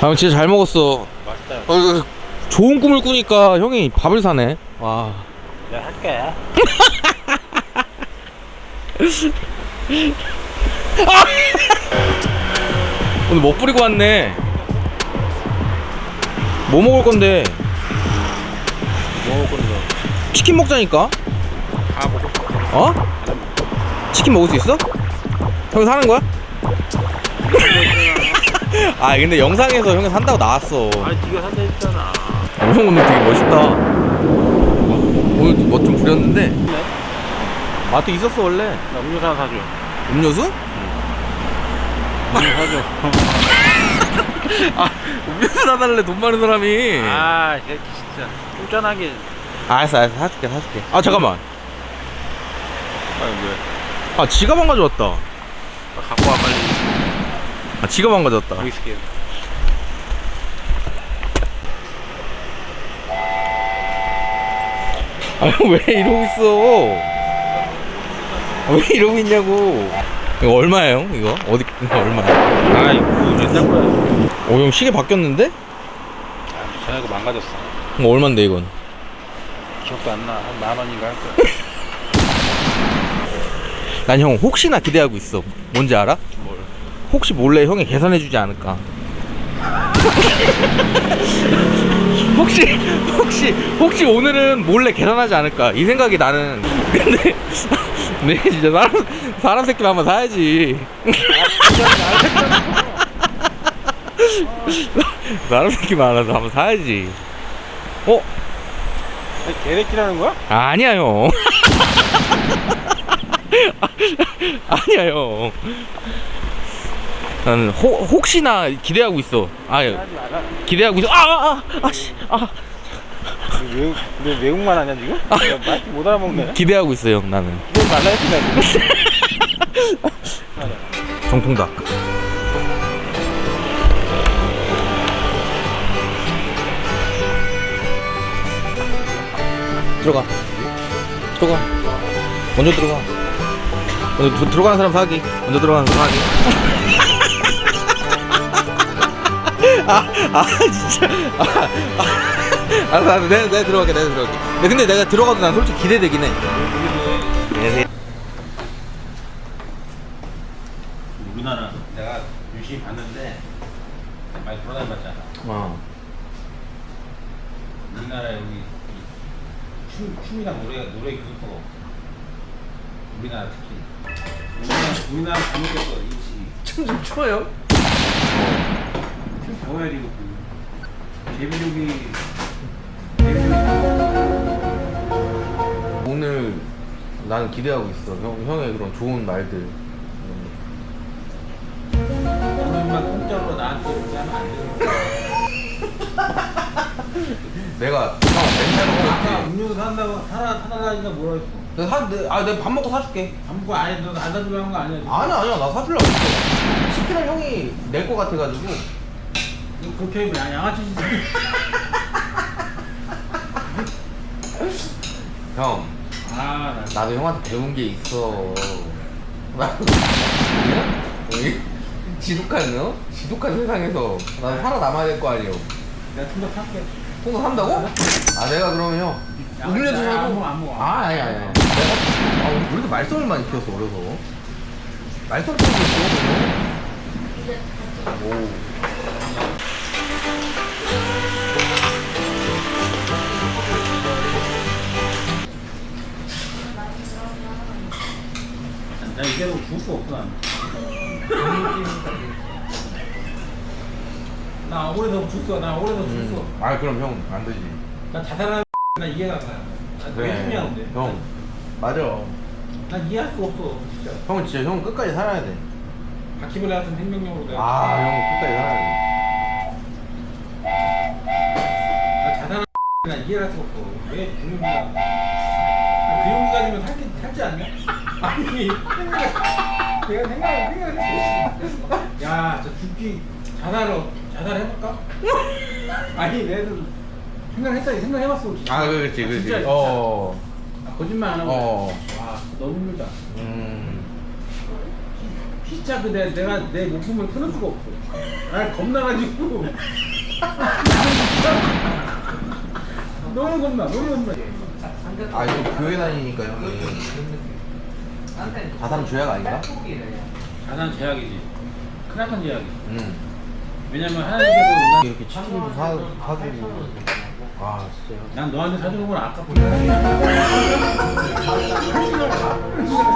아 진짜 잘 먹었어 맛있다. 어, 좋은 꿈을 꾸니까 형이 밥을 사네 와 내가 할게. 오늘 못 뿌리고 왔네 뭐 먹을 건데 뭐 먹을 건데? 치킨 먹자니까 다 먹고 싶어. 어? 치킨 먹을 수 있어? 형 사는 거야? 아 근데 영상에서 형이 산다고 나왔어 아니 네가 산다 했잖아. 어, 형 오늘 되게 멋있다 오늘 멋 좀 부렸는데 네? 마트 있었어 원래 나 음료수 하나 사줘. 음료수? 음료 사줘. 아 음료수 사달래 돈 많은 사람이 아, 진짜 쫀쫀하게. 알았어 알았어 사줄게 사줄게 아 잠깐만 아니 왜? 아 지갑 안 가져왔다 아, 갖고 와 빨리. 아 지갑 안 가져왔다 여기 있을게. 아형왜 이러고 있어 아, 왜 이러고 있냐고 이거 얼마예요 이거 어디 이거 얼마야 아, 이거 옛날 거야. 오 형 시계 바뀌었는데? 아, 전에 거 망가졌어. 이거 얼만데 이건 기억도 안 나. 한 만 원인가 할 거야. 난 형 혹시나 기대하고 있어 뭔지 알아? 뭘? 혹시 몰래 형이 계산해주지 않을까? 혹시 혹시 혹시 오늘은 몰래 계산하지 않을까? 이 생각이 나는. 근데 내 진짜 사람 사람 새끼만 한번 사야지. 사람 새끼만 하나 한번 사야지. 어? 개래끼라는 거야? 아니야 형 아니야 형 나는 혹, 혹시나 기대하고 있어. 아 마라. 기대하고 있어. 아 아아아씨아. 아, 외국, 왜 외국만 하냐 지금? 야, 말못 알아먹네. 기대하고 있어 형 나는. 기대 말라 했지 나 정통닭. 들어가. 들어가. 먼저 들어가. 먼저 들- 들어가는 사람 사기. 먼저 들어가는 사람 사기 아, 아 진짜 아, 아, 알았어 알았어 내가, 내가 들어갈게 내가 들어갈게 근데, 근데 내가 들어가도 난 솔직히 기대되긴 해 안녕하세요 우리나라 내가 유심히 봤는데 많이 돌아다녀봤잖아. 어. 우리나라 여기 이 춤, 춤이랑 노래 노래 교수가 없어. 우리나라 특히. 우리나라 우리나라 잘못됐어 인식이. 춤좀 춰요? 이거. 데뷔력이 데뷔력이 오늘 나는 기대하고 있어. 형, 형의 그런 좋은 말들. 오늘만 공짜로 나한테 이렇게 하면 안 되는 내가 형 맨날 먹었지. 음료수 산다고 하나 사달라니까 뭐라 했어? 내가 사, 내, 아, 내가 밥 먹고 사줄게. 아무거 아니 너안 사주려고 한거 아니야? 아니야, 아니야, 나 사주려고 했어. 치킨을 형이 낼것 같아가지고. 그렇게 양- 양아치지. 형, 아, 나 나도 형한테 배운 게 있어. 지독한, 어? 지독한 세상에서 나도 살아남아야 될 거 아니에요. 내가 좀더 살게. 통도 산다고? 아, 내가 그러면 형. 야, 야, 사고. 안 먹어, 안 먹어. 아, 아니, 아니, 아니. 내가, 아, 우리 왜 이렇게 말썽을 많이 피웠어, 어려서. 말썽 있어, 오 이대로 죽을 수 없어 난. 나 억울해서 죽어. 나 억울해서 죽어. 음. 아, 그럼 형, 안 되지. 나 자살하는 나 이해가 가. 나 되게 중요한데. 형, 맞아. 난 이해할 수가 없어 진짜. 형은 진짜 형 끝까지 살아야 돼. 바퀴벌레 같은 생명력으로 내가. 아, 형 끝까지 살아야 돼. 나 자살하는 난 이해할 수가 없어. 왜 죽는가? 아, 그 용기가지면 살지 살지 않냐? 아니 생각 내가 생각 생각을 했어. 야, 저 죽기 자살을 자살 해볼까? 아니 내가 생각했다 생각 해봤어. 진짜. 아, 그렇지, 아, 그렇지. 진짜, 진짜. 어. 거짓말 안 하고. 어. 와, 너무 힘들다. 음. 진짜 그 내, 내가 내 목숨을 끊을 수가 없어. 아 겁나가지고. 너무 겁나, 너무 겁나. 아 이거 교회 다니니까 형이 가산 조약 아닌가? 가산 제약이지. 크나큰 제약이지. 응 왜냐면 하나님께서 이렇게 치킨도 사, 사주고 아 진짜 난 너한테 사주는 건 아깝고.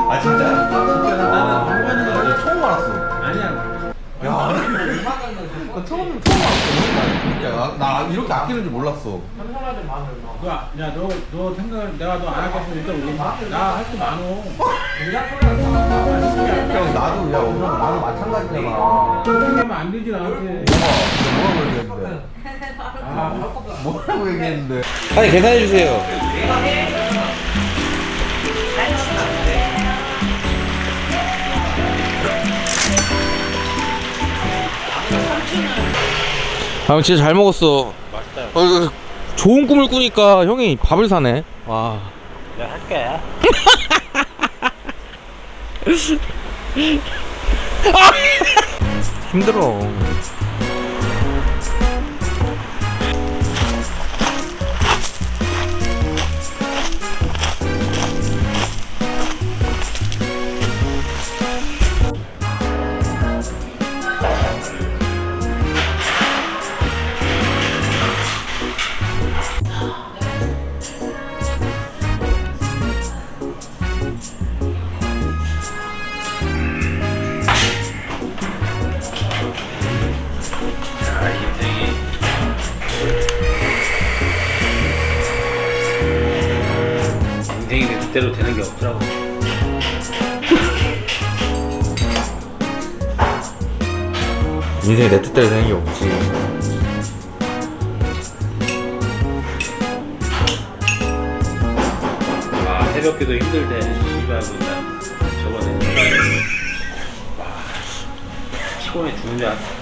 아 진짜? 진짜 나는 거나 처음 알았어 아니야. 야, 나 처음 처음 알았어. 진짜 나 이렇게 아끼는 줄 몰랐어. 너, 야, 너, 너 생각, 내가 너안 하겠으면 일단 올린다. 나할 게 많어. 형 나도 야 오늘 나도 마찬가지잖아. 생각하면 안 되지, 나한테. 뭐라고 얘기했는데? 아, 뭐라고 얘기했는데? 아니 계산해 주세요. 아, 진짜 잘 먹었어. 맛있다. 어, 좋은 꿈을 꾸니까 형이 밥을 사네. 와. 내가 할게. 힘들어. 뜻대로 되는 게 없더라고. 인생에 내 뜻대로 되는 게 없지. 아, 새벽기도 힘들대. 씨발, 저번에. 와, 피곤해 죽는 줄 알았어.